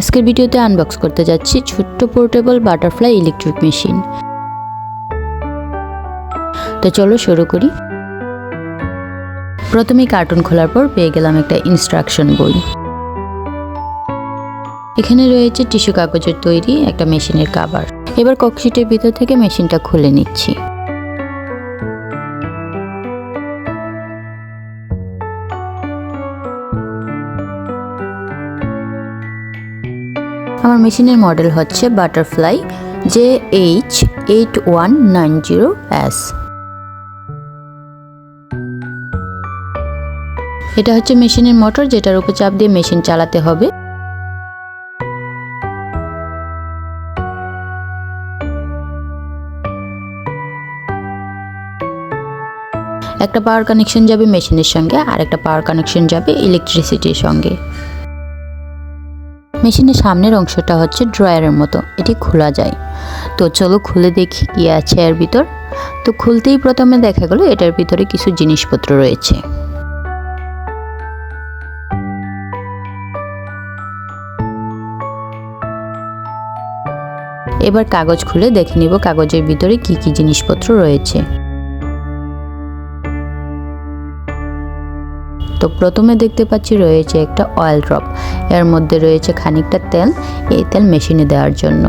আজকের ভিডিওতে আনবক্স করতে যাচ্ছি ছোট্ট পোর্টেবল বাটারফ্লাই ইলেকট্রিক মেশিন তো চলো শুরু করি। প্রথমেই কার্টুন খোলার পর পেয়ে গেলাম একটা ইনস্ট্রাকশন বই। এখানে রয়েছে টিস্যু কাগজের তৈরি একটা মেশিনের কাভার এবার ককশিটের ভিতর থেকে মেশিনটা খুলে নিচ্ছি। আমার মেশিনের মডেল হচ্ছে butterfly J H eight one nine zero S. এটা হচ্ছে মেশিনের মোটর যেটার উপর চাপ দিয়ে মেশিন চালাতে হবে। একটা পাওয়ার কানেকশন যাবে মেশিনের সঙ্গে আর একটা পাওয়ার কানেকশন যাবে ইলেকট্রিসিটির সঙ্গে। মেশিনের সামনের অংশটা হচ্ছে ড্রয়ারের মতো, এটি খোলা যায়। তো চলো খুলে দেখি কি আছে এর ভিতর। তো খুলতেই প্রথমে দেখা গেলো এটার ভিতরে কিছু জিনিসপত্র রয়েছে। এবার কাগজ খুলে দেখে নিব কাগজের ভিতরে কি কি জিনিসপত্র রয়েছে। তো প্রথমে দেখতে পাচ্ছি রয়েছে একটা অয়েল ড্রপ এর মধ্যে রয়েছে খানিকটা তেল, এই তেল মেশিনে দেওয়ার জন্য।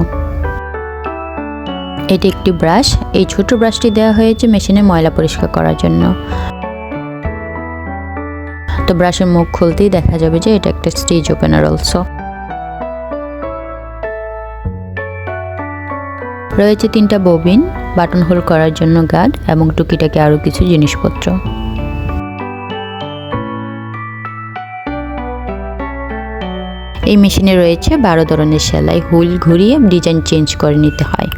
এটি একটি ব্রাশ এই ছোট ব্রাশটি দেওয়া হয়েছে মেশিনে ময়লা পরিষ্কার করার জন্য। তো ব্রাশের মুখ খুলতেই দেখা যাবে যে এটা একটা স্টেজ ওপেনার অলসো রয়েছে তিনটা ববিন বাটন হোল করার জন্য গার্ড এবং টুকিটাকি আরও কিছু জিনিসপত্র। এই মেশিনে রয়েছে বারো ধরনের সেলাই, হুল ঘুরিয়ে ডিজাইন চেঞ্জ করে নিতে হয়।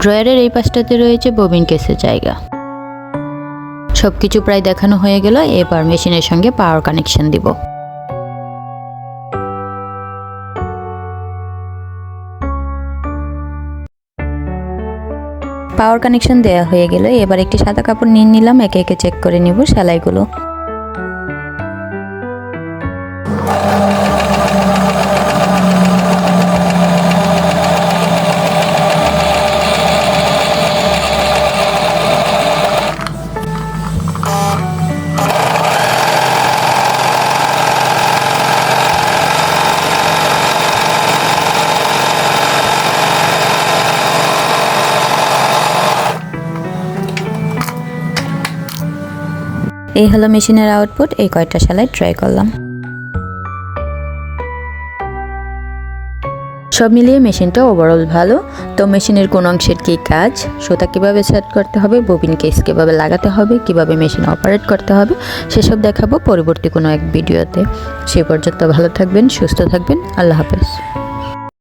ড্রয়ারের এই পাশটাতে রয়েছে ববিন কেসের জায়গা। সব কিছু প্রায় দেখানো হয়ে গেল, এবার মেশিনের সঙ্গে পাওয়ার কানেকশন দিব। পাওয়ার কানেকশন দেওয়া হয়ে গেল, এবার একটি সাদা কাপড় নিয়ে নিলাম, একে একে চেক করে নিব সেলাইগুলো। এই হলো মেশিনের আউটপুট এই কয়টা সেলাই ট্রাই করলাম। সব মিলিয়ে মেশিনটা ওভারঅল ভালো। তো মেশিনের কোন অংশের কী কাজ, সুতা কীভাবে সেট করতে হবে ববিন কেস কীভাবে লাগাতে হবে, কীভাবে মেশিন অপারেট করতে হবে, সেসব দেখাবো পরবর্তী কোনো এক ভিডিওতে। সে পর্যন্ত ভালো থাকবেন, সুস্থ থাকবেন, আল্লাহ হাফেজ।